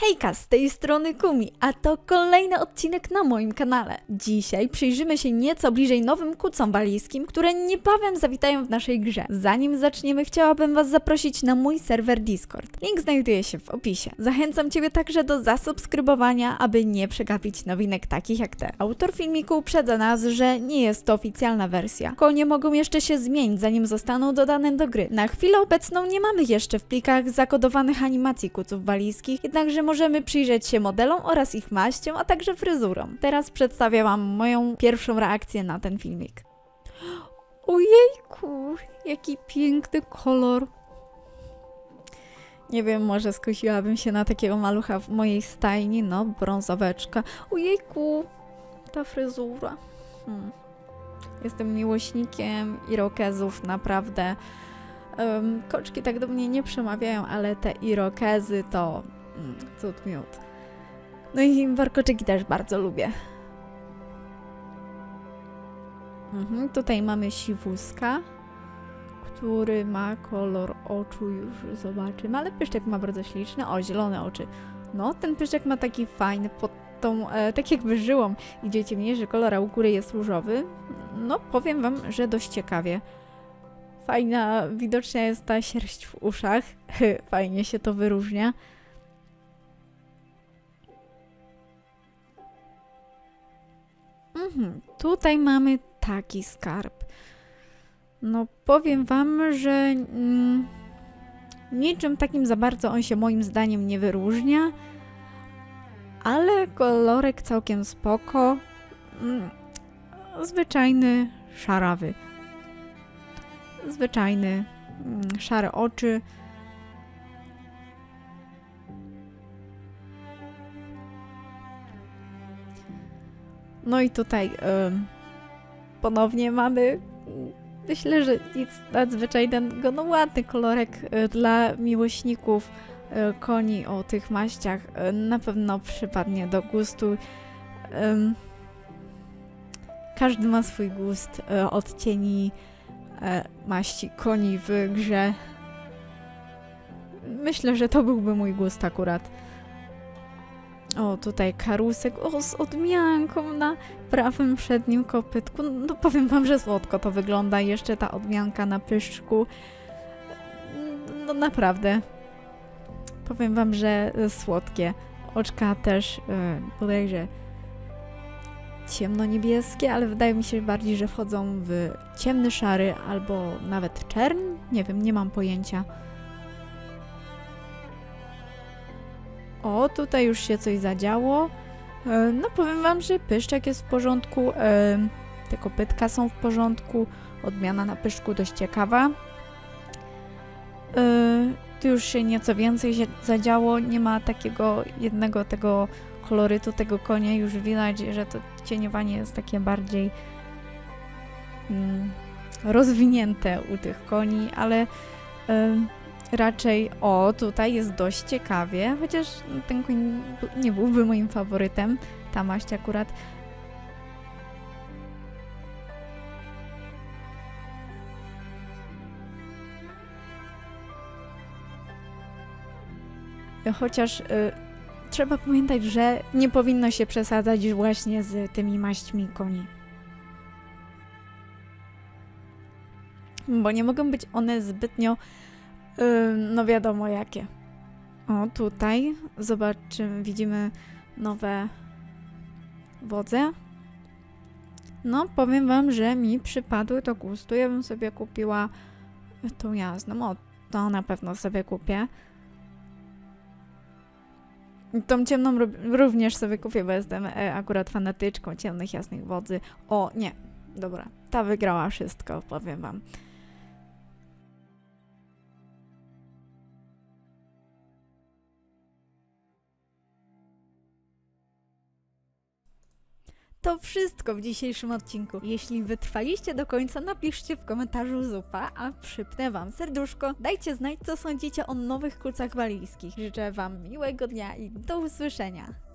Hejka, z tej strony Kumi, a to kolejny odcinek na moim kanale. Dzisiaj przyjrzymy się nieco bliżej nowym kucom walijskim, które niebawem zawitają w naszej grze. Zanim zaczniemy, chciałabym Was zaprosić na mój serwer Discord. Link znajduje się w opisie. Zachęcam Ciebie także do zasubskrybowania, aby nie przegapić nowinek takich jak te. Autor filmiku uprzedza nas, że nie jest to oficjalna wersja. Konie mogą jeszcze się zmienić, zanim zostaną dodane do gry. Na chwilę obecną nie mamy jeszcze w plikach zakodowanych animacji kuców walijskich, jednakże możemy przyjrzeć się modelom oraz ich maściom, a także fryzurom. Teraz przedstawię Wam moją pierwszą reakcję na ten filmik. Ojejku, jaki piękny kolor. Nie wiem, może skusiłabym się na takiego malucha w mojej stajni, no, brązoweczka. Ojejku, ta fryzura. Hmm. Jestem miłośnikiem irokezów, naprawdę. Um, koczki tak do mnie nie przemawiają, ale te irokezy to mm, cud miód. No i warkoczyki też bardzo lubię. Mhm, tutaj mamy siwuska, który ma kolor oczu, już zobaczymy, ale pyszczek ma bardzo śliczny. O, zielone oczy. No, ten pyszczek ma taki fajny, pod tą, e, tak jakby żyłą idzie ciemniejszy kolor, a u góry jest różowy. No, powiem wam, że dość ciekawie. Fajna, widoczna jest ta sierść w uszach. Fajnie się to wyróżnia. Mhm, tutaj mamy taki skarb. No, powiem wam, że mm, niczym takim za bardzo on się moim zdaniem nie wyróżnia, ale kolorek całkiem spoko. Mm, zwyczajny, szarawy. Zwyczajny, mm, szare oczy. No i tutaj ponownie mamy, myślę, że nic nadzwyczajnego, no ładny kolorek e, dla miłośników e, koni o tych maściach. E, Na pewno przypadnie do gustu. Każdy ma swój gust odcieni maści koni w grze. Myślę, że to byłby mój gust akurat. O, tutaj karusek, o, z odmianką na prawym przednim kopytku. No powiem wam, że słodko to wygląda. Jeszcze ta odmianka na pyszczku. No naprawdę. Powiem wam, że słodkie. Oczka też e, bodajże ciemno-niebieskie, ale wydaje mi się bardziej, że wchodzą w ciemny, szary albo nawet czern. Nie wiem, nie mam pojęcia. O, tutaj już się coś zadziało. E, No powiem wam, że pyszczek jest w porządku, e, te kopytka są w porządku, odmiana na pyszczku dość ciekawa. E, Tu już się nieco więcej się zadziało, nie ma takiego jednego tego kolorytu tego konia, już widać, że to cieniowanie jest takie bardziej mm, rozwinięte u tych koni, ale raczej o, tutaj jest dość ciekawie, chociaż ten koń nie byłby moim faworytem, ta maść akurat. Chociaż y, trzeba pamiętać, że nie powinno się przesadzać właśnie z tymi maśćmi koni. Bo nie mogą być one zbytnio, no wiadomo jakie. O, tutaj zobaczymy, widzimy nowe wodze. No, powiem wam, że mi przypadły do gustu. Ja bym sobie kupiła tą jasną. O, to na pewno sobie kupię. Tą ciemną ró- również sobie kupię, bo jestem e, akurat fanatyczką ciemnych, jasnych wodzy. O, nie. Dobra, ta wygrała wszystko, powiem wam. To wszystko w dzisiejszym odcinku. Jeśli wytrwaliście do końca, napiszcie w komentarzu zupa, a przypnę Wam serduszko. Dajcie znać, co sądzicie o nowych kucach walijskich. Życzę Wam miłego dnia i do usłyszenia.